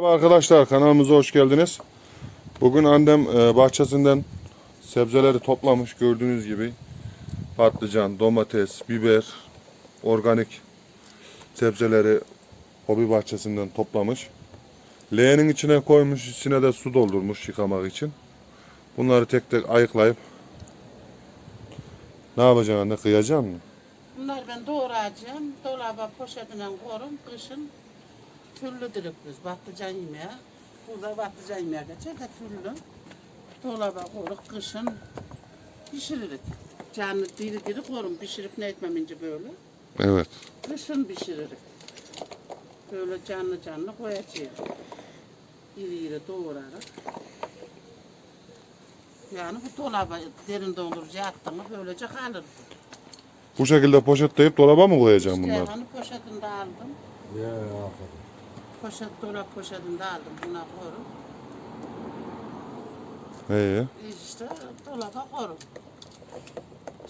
Merhaba arkadaşlar kanalımıza hoş geldiniz. Bugün annem e, bahçesinden sebzeleri toplamış gördüğünüz gibi. Patlıcan, domates, biber, organik sebzeleri hobi bahçesinden toplamış. Leğenin içine koymuş, içine de su doldurmuş yıkamak için. Bunları tek tek ayıklayıp ne yapacaksın anne? Kıyacaksın mı? Bunlar ben doğrayacağım. Dolaba poşetine korum. Kışın türlü biz patlıcan yemeğe. Burada patlıcan yemeğe geçer de türlü. Dolaba koruk kışın pişiririk. Canlı diri diri korum. Pişirip ne etmemince böyle. Evet. Kışın pişiririk. Böyle canlı canlı koyacağım. İri iri doğrarak. Yani bu dolaba derin dondurucuya attın mı böylece kalır. Bu şekilde poşetleyip dolaba mı koyacaksın bunları? İşte poşetinde aldım. Ya aferin. Poşet dolap poşetinde aldım buna korum. İyi. İşte dolaba korum.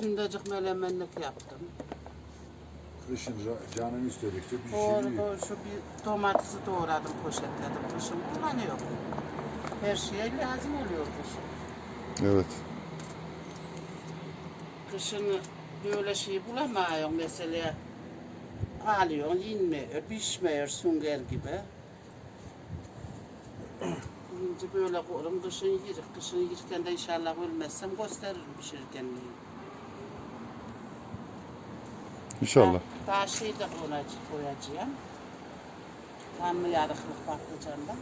Dündecik melemenlik yaptım. Kışın ra- canın istedikçe bir Doğru şey doğru şu bir domatesi doğradım poşetledim. Kışın kullanıyor. Her şeye lazım oluyor kışın. Evet. Kışın böyle şey bulamıyorsun mesela. Alıyorsun inmiyor, pişmiyor sünger gibi. Şimdi böyle korum, kışın yirik. Kışın yirken de inşallah ölmezsem gösteririm pişirirken neyi. İnşallah. Daha şey de koyacağım. koyacağım. Kanlı yarıklık patlıcandan.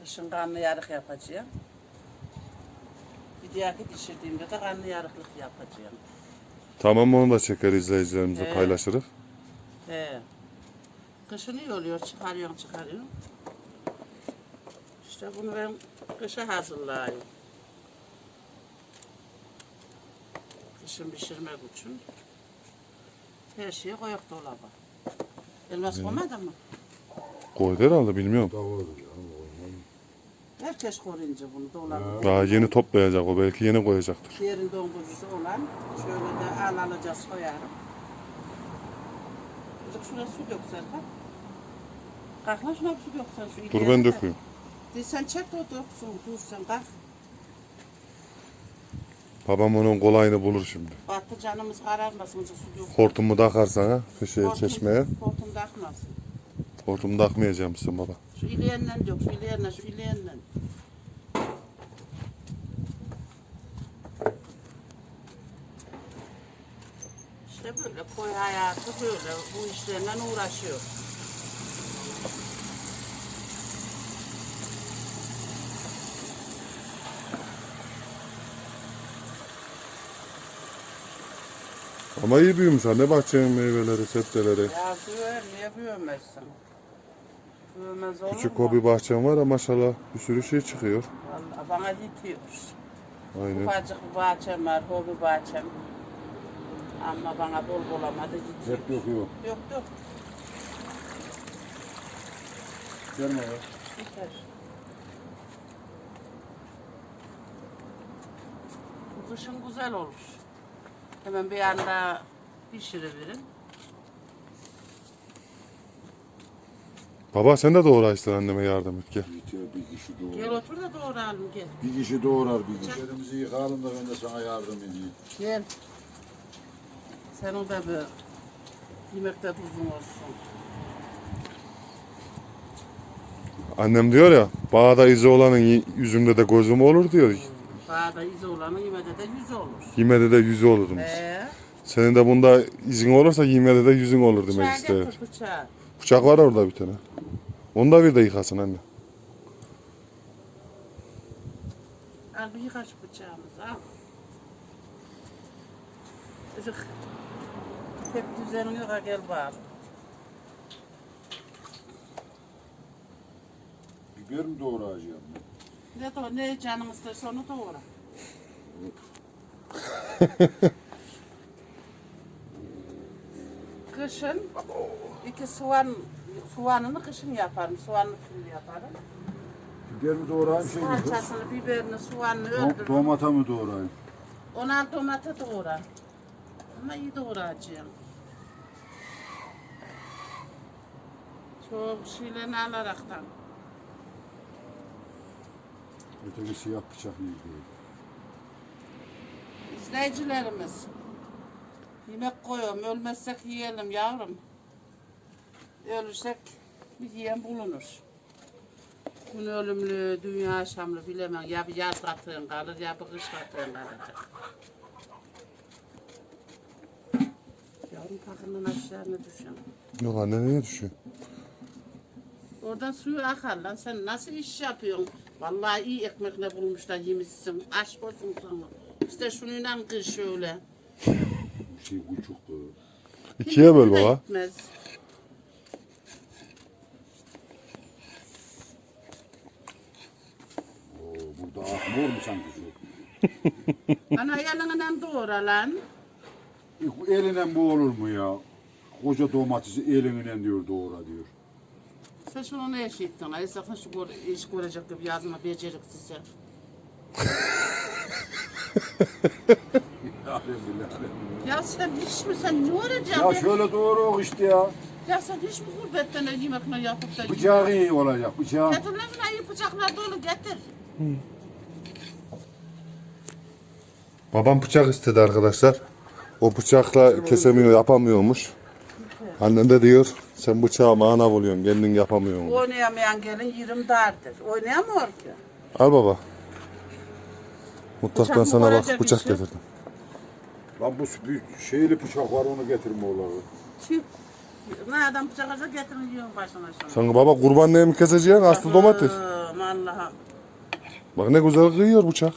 Kışın kanlı yarık yapacağım. Bir dahaki pişirdiğimde de kanlı yarıklık yapacağım. Tamam onu da çeker izleyicilerimize Evet. paylaşırız. He. Kışın iyi oluyor, çıkarıyorsun. İşte bunu ben kışa hazırlıyorum. Kışın pişirmek için. Her şeyi koyup dolaba. Elmas koymadın mı? Koydu herhalde bilmiyorum. Davul. Herkes koruyunca bunu dolaba. Daha yeni toplayacak o belki yeni koyacaktır. Derin dondurucusu olan şöyle de al alacağız koyarım. Kızık şuna su döksen bak. Kalk lan şuna bir su döksen şu Dur ben de. döküyorum. Sen çek de o döksün dur sen kalk. Babam onun kolayını bulur şimdi. Patlıcanımız kararmasın su dök. Hortumu takarsan ha köşeye Hortum- çeşmeye. Hortum takmasın. Hortumu takmayacağım mısın baba? Şu ileğinden dök şu ileğinden şu ileğinden. İşte böyle koy hayatı böyle bu işlerle uğraşıyor. Ama iyi büyümüş anne bahçenin meyveleri, sebzeleri. Ya büyür niye büyümezsin? Büyümez olur Küçük mu? hobi bahçem var ama maşallah bir sürü şey çıkıyor. Vallahi bana yetiyor. Aynen. Ufacık bir bahçem var, hobi bahçem. Ama bana bol bulamadı. Hep yok yok. Yok yok, Gelme ya. yeter. Bu kışın güzel olur. Hemen bir anda pişiriverin. Baba sen de doğra işte anneme yardım et gel. Bir kişi Gel otur da doğrayalım gel. Bir kişi doğurar bir kişi. Elimizi yıkayalım da ben de sana yardım edeyim. Gel. Senin de bir yemekte tuzun olsun. Annem diyor ya bağda izi olanın y- yüzünde de gözüm olur diyor. Bağda izi olanın yemede de yüzü olur. Yemede de yüzü olur demiş. Ee, Senin de bunda izin olursa yemede de yüzün olur demek bıçağı istiyor. getir bıçağı. Bıçak var orada bir tane. Onu da bir de yıkasın anne. Al bir yıka şu bıçağımızı al. Irık. Hep düzenini yıka gel bari. Biber mi doğrayacağım? Ne, do ne canın isterse onu doğra. Kışın iki soğan soğanını kışın yaparım. Soğanlı türlü yaparım. Biber mi doğrayayım şey mi? Salçasını, biberini, soğanını öldürürüm. Domata mı doğrayayım? Ona domates doğra. Ama iyi doğrayacağım. Çok şeylerini alaraktan. Öteki siyah bıçak değil. İzleyicilerimiz. Yemek koyuyorum. Ölmezsek yiyelim yavrum. Ölürsek bir yiyen bulunur. Gün ölümlü, dünya yaşamlı bilemem. Ya bir yaz katığın kalır ya bir kış katığın kalacak. Yavrum takımdan aşağına düşen. Yok anne nereye düşüyor? Oradan suyu akar lan. Sen nasıl iş yapıyorsun? Vallahi iyi ekmekle bulmuşlar yemişsin. Aşk olsun sana. İşte şununla kır şöyle. Bu şey buçuktu. İkiye böl baba. gitmez. Oo, burada mor mu sanki şu? Ana yanından doğra lan. E, Elinden bu olur mu ya? Koca domatesi elinden diyor doğra diyor. Sen şunu ne eşittin? Ay sakın şu gör, iş görecek gibi yazma beceriksiz sen. Ya sen hiç mi sen ne olacaksın? Ya be? şöyle doğru işte ya. Ya sen hiç mi gurbetten yemekle yapıp da Bıçağı iyi olacak bıçağı. Getir lan şuna iyi bıçaklar dolu getir. Babam bıçak istedi arkadaşlar. O bıçakla kesemiyor, yapamıyormuş. Annem de diyor, sen bıçağı manav oluyorsun, kendin yapamıyorsun. Oynayamayan gelin yerim dardır. Oynayamıyor ki. Al baba. Bıçak mı sana bak olacak bıçak işi? getirdim. Lan bu bir şeyli bıçak var onu getirme oğlanı. Ne adam bıçak alacak getirin yiyin başına şunu. Sen baba kurbanlığı mı keseceksin? Aslı domates. Allah'ım Allah'ım. Bak ne güzel kıyıyor bıçak.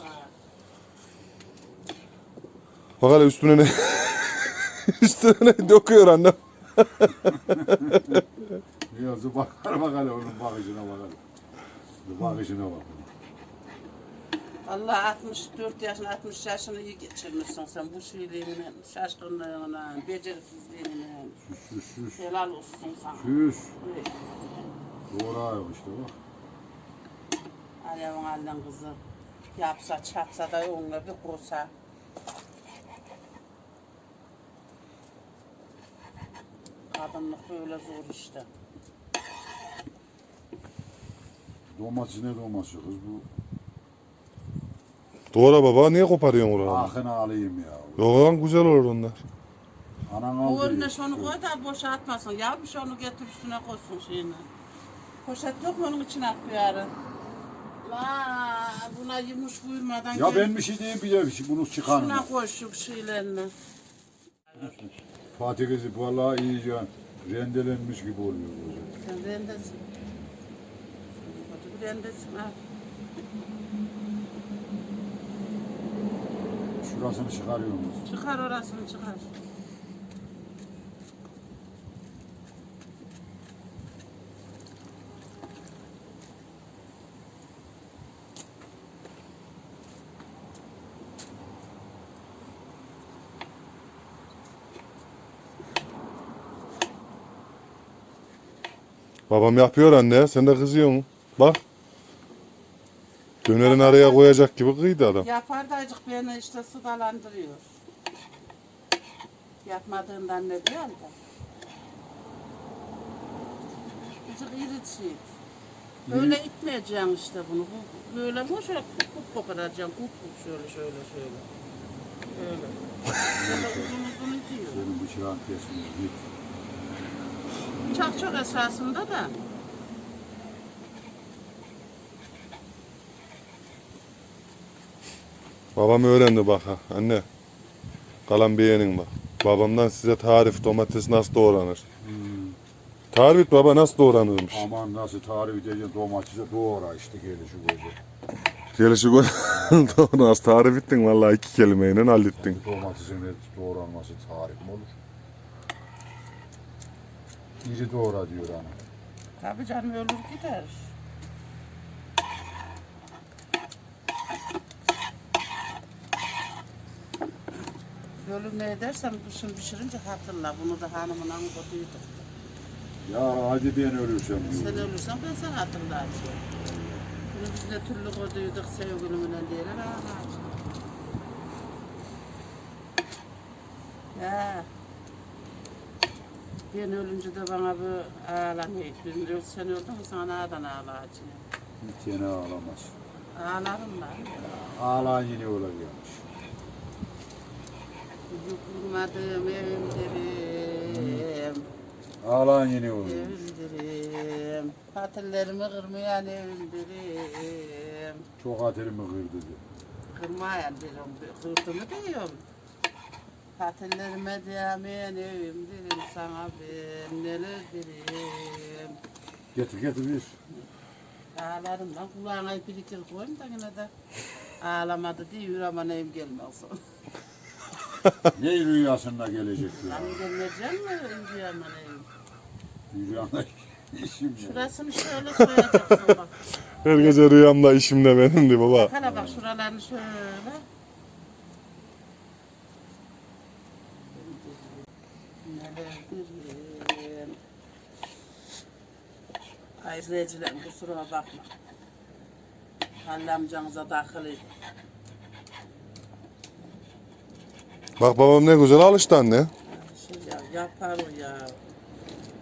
Bak hele üstüne ne? üstüne ne döküyor annem. Yazı bakar bak hele onun bakışına bak hele. Bakışına bak. Allah 64 yaşını 60 yaşını iyi geçirmişsin sen bu şeyliğinle, şaşkınlığına, beceriksizliğinle. Süs süs süs. Helal olsun sana. Süs. Evet. Doğru ayol işte bak. Alevin allen kızı. Yapsa çatsa da onunla bir kursa. Kadınlık böyle zor işte. Domates ne domatesi kız bu. Doğru baba niye koparıyorsun oraları? Akını alayım ya. Yok lan güzel olur onlar. Anan Bu aldı. önüne şunu koy da boşa atmasın. Ya bir şey onu getir üstüne koysun şeyini. Poşet yok mu onun içine at bir? La buna yumuş buyurmadan Ya gel. ben bir şey diyeyim bir de bir şey bunu çıkarın. Şuna koy şu şeylerini. Fatih kızı vallahi iyice rendelenmiş gibi oluyor. böyle. Sen rendesin. Hadi bir rendesin ha. Şurasını çıkarıyoruz. Çıkar orasını çıkar. Babam yapıyor anne sen de kızıyorsun. Bak. Dönerin araya koyacak gibi kıydı adam. Yapar da acık beni işte sıdalandırıyor. Yapmadığından ne diyor da. Azıcık iri Böyle itmeyeceksin işte bunu. Bu, böyle mi şöyle kup kup koparacaksın. Kup kup şöyle şöyle şöyle. Öyle. Böyle uzun uzun itiyor. Benim bıçağın kesmiyor. Git. Çok çok esasında da. Babam öğrendi bak ha anne. Kalan beğenin bak. Babamdan size tarif domates nasıl doğranır. Tarif et baba nasıl doğranırmış. Aman nasıl tarif edeceğim domatesi doğra işte gelişi gözü. Gelişi gör. Doğru nasıl tarif ettin vallahi iki kelimeyle hallettin. Domatesin de doğranması tarif mi olur? İri doğra diyor ana. Tabii canım ölür gider. Ölür ne edersen kışın pişirince hatırla. Bunu da hanımın anlatıyorduk. Ya hadi ben ölürsem Sen diyor. ölürsen ben sana hatırlayacağım. Bunu biz ne türlü koduyduk sevgilimle diyeler ağacı. Ya. Ben ölünce de bana bu ağlamayı. Ben sen öldün mü sana nereden ağlayacağım? Hiç yine ağlamaz. Ağlarım lan. Ağlan yine olacakmış. Yıkılmadım evimdirim. Ağlan yine olur. Evimdirim. Patillerimi kırmayan evimdirim. Çok hatırımı kırdı. diyor. Kırmayan diyorum. Kırdı mı diyorum. Patillerime diyemeyen evimdirim. Sana ben neler dirim. Getir getir bir. Ağlarım lan kulağına bir iki koyayım da yine de ağlamadı diyor ama neyim gelmez. Ne rüyasında gelecek diyor. Lan gelmeyeceğim mi rüyama neyim? Rüyanda işim. Şurasını şöyle soyacaksın bak. Her gece rüyamda işimde benimdi baba. Hala bak şuralarını şöyle. Ay recilen kusura bakma. Halil amcanıza dahil Bak babam ne güzel alıştı anne. Şey ya, yapar o ya.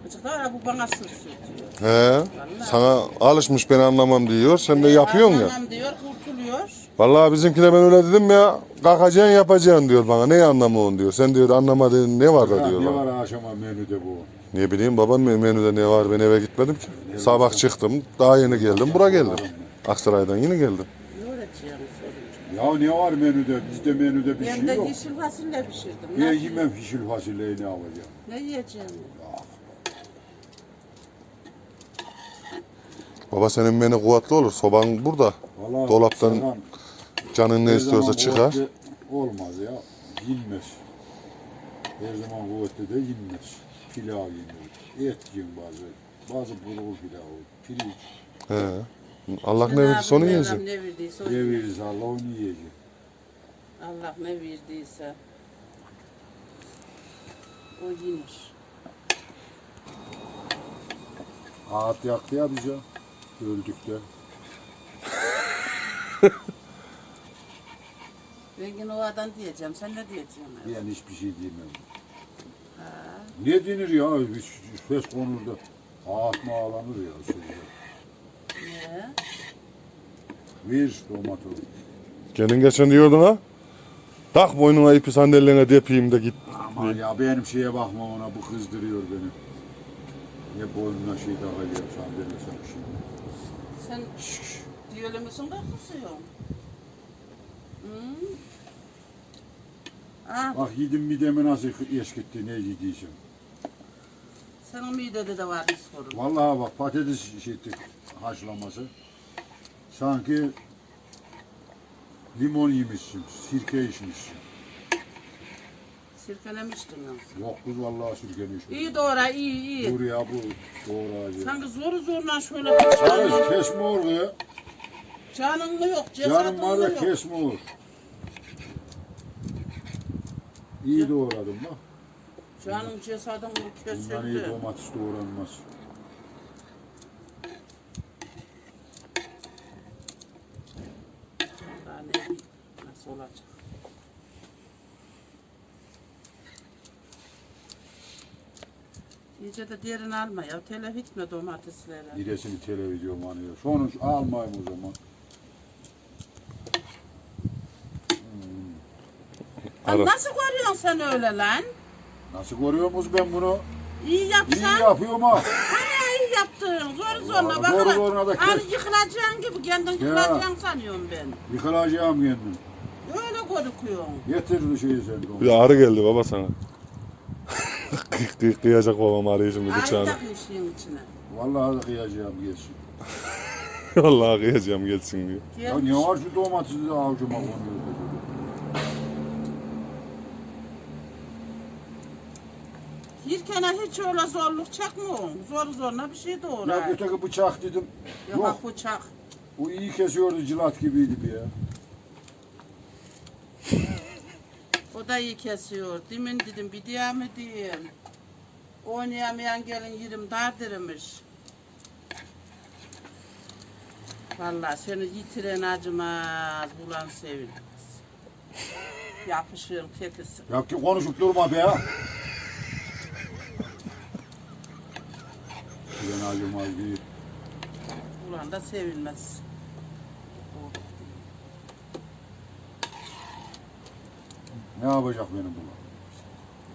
Çocuklar bu bana sır diyor. He. Sana alışmış ben anlamam diyor. Sen de yapıyorsun ya. Anlamam diyor, kurtuluyor. Vallahi bizimkine ben öyle dedim ya. Kalkacaksın yapacaksın diyor bana. Ne anlamıyorsun diyor. Sen diyor anlamadığın ne var da diyor ne bana. var akşama menüde bu? Ne bileyim baban men- menüde ne var ben eve gitmedim ki. Sabah çıktım daha yeni geldim bura geldim. Aksaray'dan yeni geldim. Ne sorun. Ya ne var menüde? Bizde menüde bir Ben şey de yok. yeşil fasulye pişirdim. Ben Nasıl- yemem pişir fasulyeyi ne yapacağım? Ne yiyeceğim? Baba senin beni kuvvetli olur. Soban burada. Vallahi Dolaptan canın ne her istiyorsa zaman çıkar. kuvvetli Olmaz ya. Yenmez. Her zaman kuvvetli de yenmez. Pilav yenir. Et yiyin bazı. Bazı bulgur pilavı. Pirinç. He. Allah ne verirse onu yiyeceksin. Ne verdiyse o Ne verirse Allah onu yiyecek. Allah ne verdiyse. O yenir. Ağıt yaktı ya bize. Öldük de. Ben yine o adam diyeceğim. Sen ne diyeceksin? Ben hiçbir şey diyemem. Ne denir ya? Bir ses konur da. Ağıt mı ağlanır ya sözde. Ne? Ver domato. Kendin geçen diyordun ha. Tak boynuna ipi sandalyeline depeyim de git. Aman ya benim şeye bakma ona bu kızdırıyor beni. Ne boynuna şey takacağım sandalye sen şimdi. Sen diyöle misin da kısıyorsun? Ah, Bak yedim midemi nasıl eş gitti ne yediysem. senin midede de var bir sorun. Vallahi bak patates şey ettik, haşlaması. Sanki limon yemişsin, sirke içmişsin. Sirkelemiştin ya. Yok kız vallahi içmişsin. İyi doğra, iyi iyi. Dur ya bu doğru acı. Sanki zoru zorla şöyle canın, kesme olur ya. canın mı yok, Canım cesadın var mı da yok. kesme olur. İyi doğradım bak. Canın cesadın Bundan iyi kesildi. domates doğranmaz. Daha ne bileyim, nasıl olacak? İyice de derin alma ya, telef etme domatesleri. Diresini televizyon anıyor. Sonuç almayayım o zaman. Ara. nasıl görüyorsun sen öyle lan? Nasıl görüyor musun ben bunu? İyi İyi yapsan. yapıyorum ha. Hani iyi yaptın. Zor zoruna Zor bak. zoruna da kes. Hani yıkılacaksın gibi kendin yıkılacaksın sanıyorum ben. Yıkılacağım kendim. Öyle gözüküyorsun. Getir şeyi sen de. Bir ağrı geldi baba sana. Kıy- kıy- Kıyacak babam arayı şimdi Ay bıçağını. takın işin içine. Vallahi da kıyacağım gelsin. Vallahi kıyacağım gelsin diyor. Ya ne var şu domatesi de avucuma konuyor. Dedi. Yirkene hiç öyle zorluk çekmiyorsun. Zor zoruna bir şey doğru. Ya öteki bıçak dedim. Yok, Yok. bıçak. Bu iyi kesiyordu cilat gibiydi bir ya. O da iyi kesiyor. Demin dedim bir diye mi diyeyim. Oynayamayan gelin yerim dardırmış. Vallahi seni yitiren acımaz, bulan sevilmez. Yapışığın tekisi. Ya ki konuşup durma be ya. Değil. Ulan da sevilmez. Ne yapacak benim bu?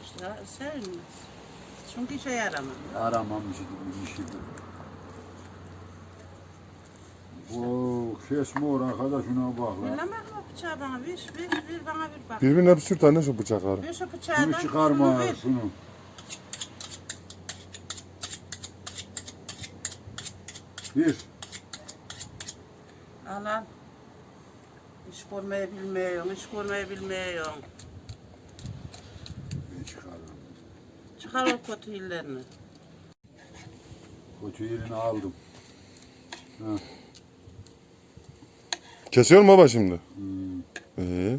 İşte sevilmez. Çünkü işe yaramaz. Aramam bir şey, bir şey. Oo, kesme or arkadaş şuna bak lan. Bilemem mi bıçağı bana ver, ver, ver bana bir bak. Birbirine bir sür tane şu bıçakları. Ver şu bıçağı Şunu da, çıkarma şunu şunu. Bir. Al. İş görmeyi bilmiyorsun, iş görmeyi bilmiyorsun. Ben çıkarım. Çıkar o kötü illerini. Kötü yerini aldım. Ha. Kesiyor mu baba şimdi? Hmm. İyi.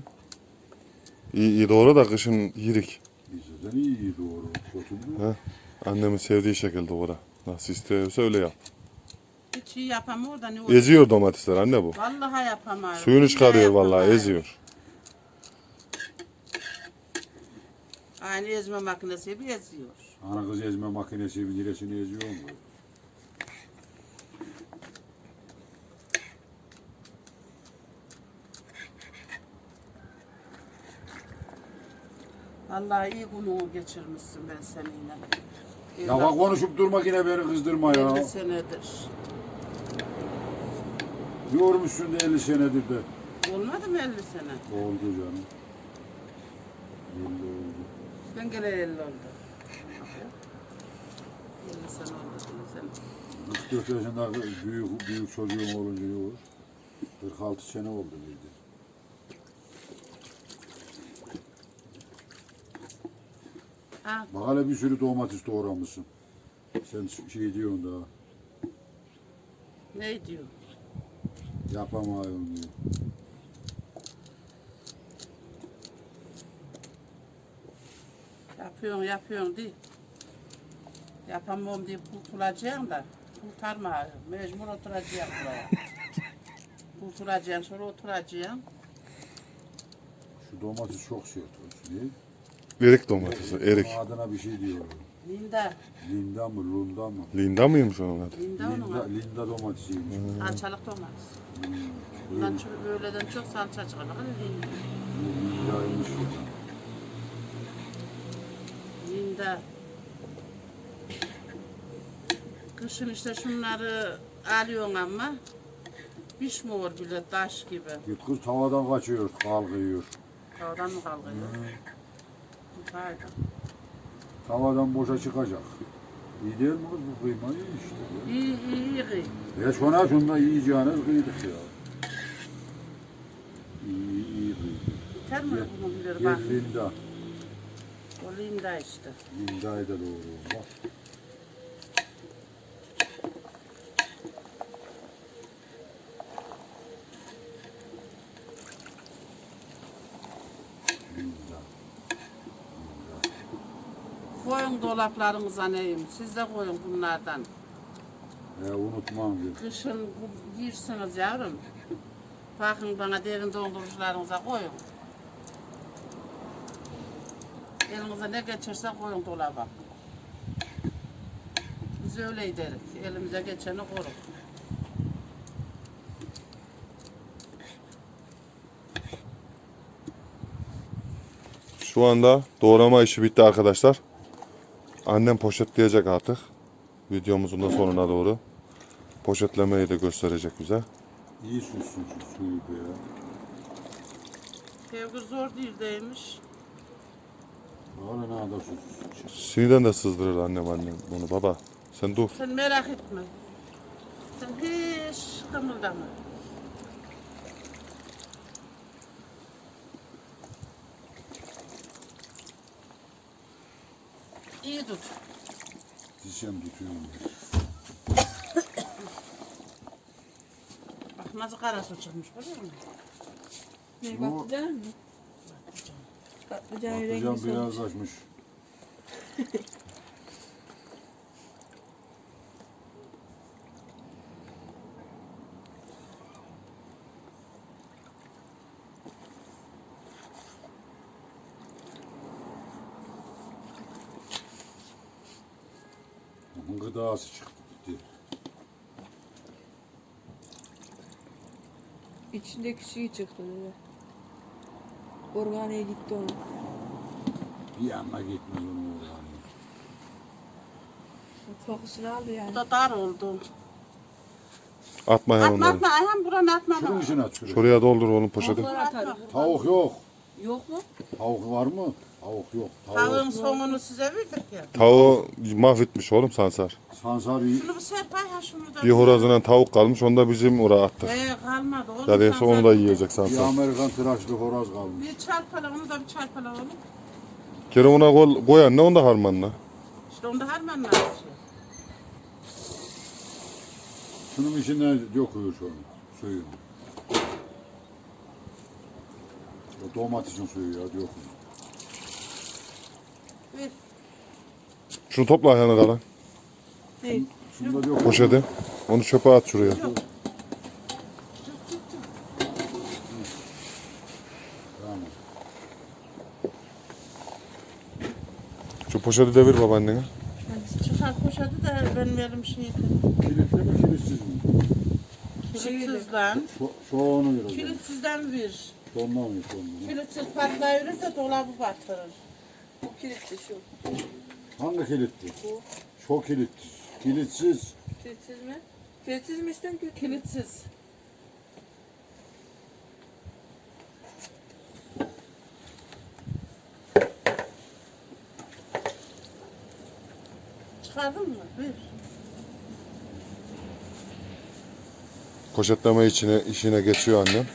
İyi, iyi doğru da kışın yirik. Bizden iyi iyi doğru. Kötü. Annemin sevdiği şekilde doğru. Nasıl istiyorsa öyle yap. Hiç iyi yapamıyor da ne olur. Eziyor domatesler anne bu. Vallahi yapamıyor. Suyunu çıkarıyor vallahi eziyor. Aynı ezme makinesi gibi eziyor. Ana kız ezme makinesi bir liresini eziyor mu? Vallahi iyi gününü geçirmişsin ben seninle. Ya bak konuşup durma yine beni kızdırma ya. 50 senedir. Yormuşsun da 50 senedir de. Olmadı mı 50 sene? Oldu canım. 50 oldu. Ben geleli 50 oldu. 50 sene oldu sen. 44 yaşında büyük, büyük çocuğum olunca ne olur? 46 sene oldu birdi. Ha, Bak hele bir sürü domates doğramışsın. Sen şey diyorsun daha. ne diyor? Yapamıyorum diyor. Yapıyorsun yapıyorsun değil. Yapamam diye kurtulacaksın da kurtarma. Mecbur oturacaksın buraya. Kurtulacaksın sonra oturacaksın. Şu domates çok sert olsun. değil mi? Erik domatesi, erik. Adına bir şey diyor. Linda. Linda mı, Lunda mı? Linda mıymış onun adı? Linda onun Linda, adı. Linda domatesiymiş. Salçalık domates. Hmm. Bundan çok, öğleden çok salça çıkar. Linda. Linda'ymış. Linda. Kışın işte şunları alıyorsun ama pişmiyor bile taş gibi. Git kız tavadan kaçıyor, kalkıyor. Oradan mı kalkıyor? Haydi. Tavadan boşa çıkacak. İyi değil mi kız bu kıyma? İyi işte. İyi iyi iyi. kıy. Ya şuna şunda yiyeceğiniz kıydık ya. İyi iyi kıydık. Biter mi Gel, bunu bilir Gel bak. Linda. O Linda işte. Linda'yı da doğru. Bak. Linda. Linda. Koyun dolaplarınıza neyim? Siz de koyun bunlardan. Ya unutmam bir. Kışın bu- yersiniz yavrum. Bakın bana derin dondurucularınıza koyun. Elinize ne geçerse koyun dolaba. Biz öyle ederiz. Elimize geçeni koruk. Şu anda doğrama işi bitti arkadaşlar. Annem poşetleyecek artık. Videomuzun da sonuna doğru. Poşetlemeyi de gösterecek bize. İyi süsün şu suyu be ya. Sevgi zor değil değilmiş. Hala ne kadar süsün. Sinirden de sızdırır annem annem bunu baba. Sen dur. Sen merak etme. Sen hiç kımıldama. İyi tut. Dişem tutuyorum. Bak nasıl kara su çıkmış görüyor musun? Ne Bu- patlıcan mı? Patlıcan rengi Patlıcan solmuş. beyazlaşmış. da daha az çıktı gitti. İçindeki şey çıktı dedi. Organiğe gitti onun. Bir yanına gitmez onun organiğe. Kokusunu aldı yani. Bu da dar oldu. Atma hemen Atma onları. atma Ayhan buranı atma. Şunun içine at şuraya. Şuraya doldur oğlum poşeti. Tavuk yok. Yok mu? Tavuk var mı? Tavuk yok. Tavuk. Tavuğun sonunu size verdik ya. Tavuğu mahvetmiş oğlum Sansar. Sansar iyi. Şunu bir serpay ha şunu da. Bir horozla tavuk kalmış onu da bizim oraya attık. Ee, kalmadı oğlum. Sen onu da yiyecek Bir Sansar. Amerikan tıraşlı horoz kalmış. Bir çarpala onu da bir çarpala oğlum. Kere ona koy, koy anne onu da harmanla. İşte onu da harmanla atıyor. Şunun içine döküyor şunu. Suyunu. O domatesin suyu ya döküyor. Şunu topla ayağını kalan. Ne? Şunu döküyor. Poşeti. Onu çöpe at şuraya. Tamam. Şu poşeti devir babaannene. Çıkar poşeti de benim elim şeydi. Kilitli mi kilitsiz mi? Kilitsizden. Şu, şu onu ver. Kilitsizden ver. Sonuna ver. Kilitsiz patlayırır da dolabı batırır. Bu kilitli şu. Hangi kilitli? Bu. Şu kilitli. Kilitsiz. Kilitsiz mi? Kilitsiz mi istiyorsun ki? Kilitsiz. Çıkardın mı? Bir. Poşetleme içine işine geçiyor annem.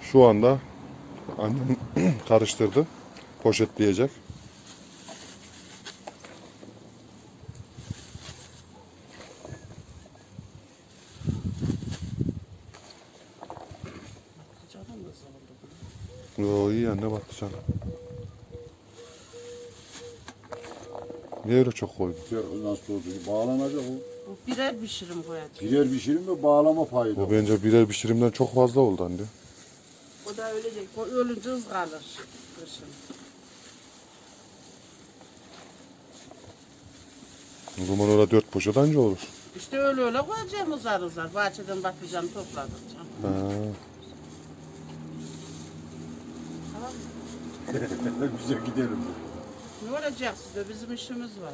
Şu anda annem karıştırdı. Poşetleyecek. Yo iyi anne patlıcan. Niye öyle çok koydun? Gör Nasıl oldu? Bağlanacak o. Bu birer pişirim koyacağım. Birer pişirim ve bağlama payı da. Bu bence birer pişirimden çok fazla oldu anne. O da ölecek. O ölünce ız kalır. Kışın. O zaman orada dört poşet anca olur. İşte öyle öyle koyacağım uzar uzar. Bahçeden patlıcan topladım. Ha. Bize gidelim. Ne olacak size? Bizim işimiz var.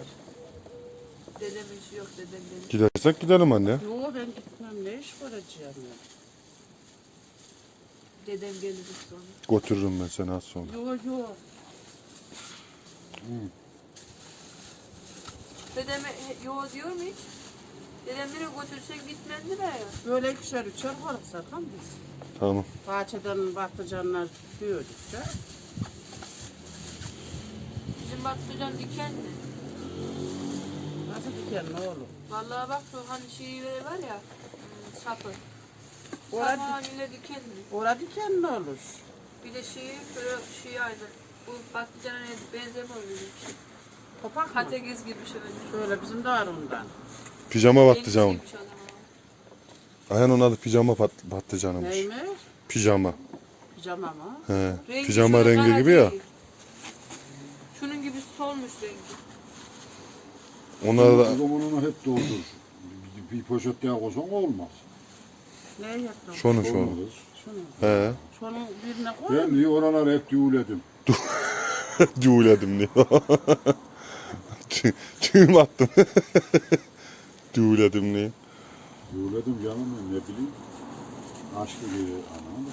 Dedemin işi yok dedem benim. Gidersek gidelim anne. Yo ben gitmem. Ne iş göreceğim ya? Dedem gelecek sonra. Götürürüm ben seni az sonra. Yo yo. Dedeme he- yo diyor mu hiç? Dedem direkt götürsek gitmezdi be ya. Böyle ikişer üçer koyduk zaten biz. Tamam. Bahçeden patlıcanlar büyüdükçe. Bizim patlıcan dikenli. Nasıl diken ne olur? Vallahi bak şu hani şeyi var ya. hmm, Sapı. Orada, haliyle dikenli. orada diken ne olur? Bir de şeyi böyle şey aynı. Bu patlıcana bizim şey. Topak mı? Gibi şöyle. Şöyle bizim de var ondan. Pijama patlıcan. Deniz gibi şu adama. Ayhan onun adı pijama pat patlıcanıymış. Neymiş? Pijama. Pijama mı? He. Rengi Pijama şöyle rengi kara gibi ya. değil. Şunun gibi solmuş rengi. Onlar O da zaman onu hep doldur. Bir, bir poşet daha koysan olmaz. Ne yaptın? şunu şunu. Olmaz. Şunu. He. Şunun birine koy. Ben diye oraları hep düğüledim. Düğüledim diyor. Tüyüm attım. Düğüledim diye. Düğüledim canım ne bileyim. Aşkı bir anam da.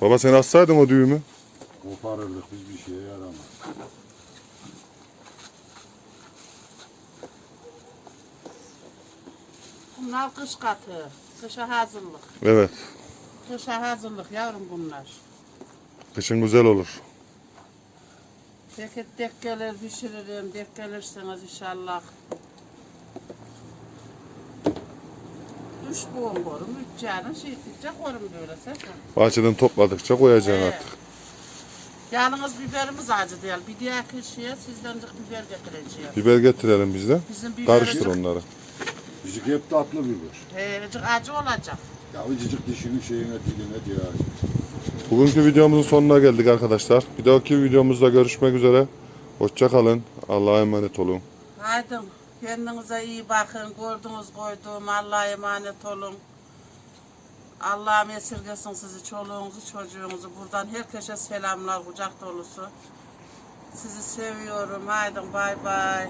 Baba sen atsaydın o düğümü. Koparırdık biz bir şeye yaramaz. Bunlar kış katı. Kışa hazırlık. Evet. Kışa hazırlık yavrum bunlar. Kışın güzel olur. Belki dek gelir pişiririm. Dek gelirseniz inşallah. Üç boğum korum. Üç canın şey ettikçe korum böyle sen. Bahçeden topladıkça koyacaksın Evet. artık. Yalnız biberimiz acı değil. Bir diğer kişiye sizdencik biber getireceğim. Biber getirelim biz de. Bizim biberimiz Karıştır onları. Bizimki hep tatlı biber. He, acı- acı olacak. Ya ıcıcık dişinin şeyine diline diye. Bugünkü videomuzun sonuna geldik arkadaşlar. Bir dahaki videomuzda görüşmek üzere. Hoşça kalın. Allah'a emanet olun. Haydi Kendinize iyi bakın. Gördüğünüz koyduğum Allah'a emanet olun. Allah'ım esirgesin sizi, çoluğunuzu, çocuğunuzu. Buradan herkese selamlar, kucak dolusu. Sizi seviyorum. Haydi bay bay.